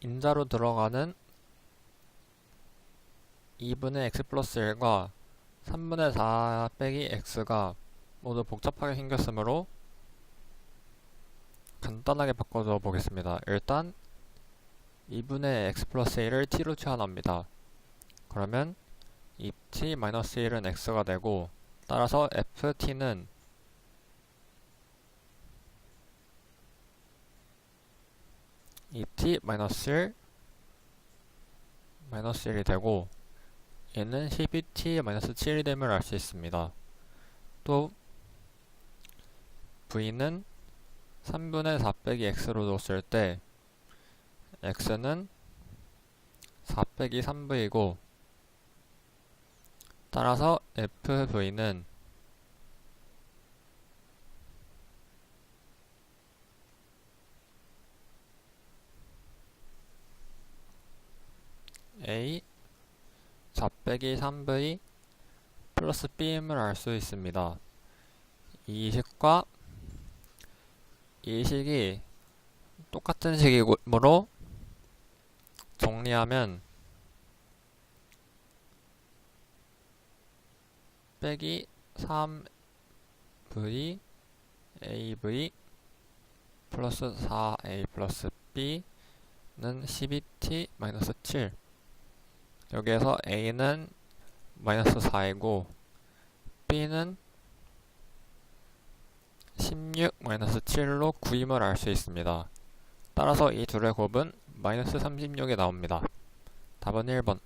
인자로 들어가는 2분의 x 플러스 1과 3분의 4 빼기 x가 모두 복잡하게 생겼으므로 간단하게 바꿔줘 보겠습니다. 일단 2분의 x 플러스 1을 t로 치환합니다. 그러면 2t 마이너스 1은 x가 되고 따라서 ft는 이 t 마이너스 1 마이너스 1이 되고 얘는 12t 마이너스 7이 됨을 알수 있습니다. 또 v는 3분의 4 빼기 x로 뒀을 때 x는 4 빼기 3v이고 따라서 fv는 a 4 빼기 3v 플러스 b임을 알 수 있습니다. 이 식과 이 식이 똑같은 식이므로 정리하면 빼기 3v av 플러스 4a 플러스 b는 12t 마이너스 7 여기에서 a는 마이너스 4이고 b는 16 마이너스 7로 9임을 알 수 있습니다. 따라서 이 둘의 곱은 마이너스 36이 나옵니다. 답은 1번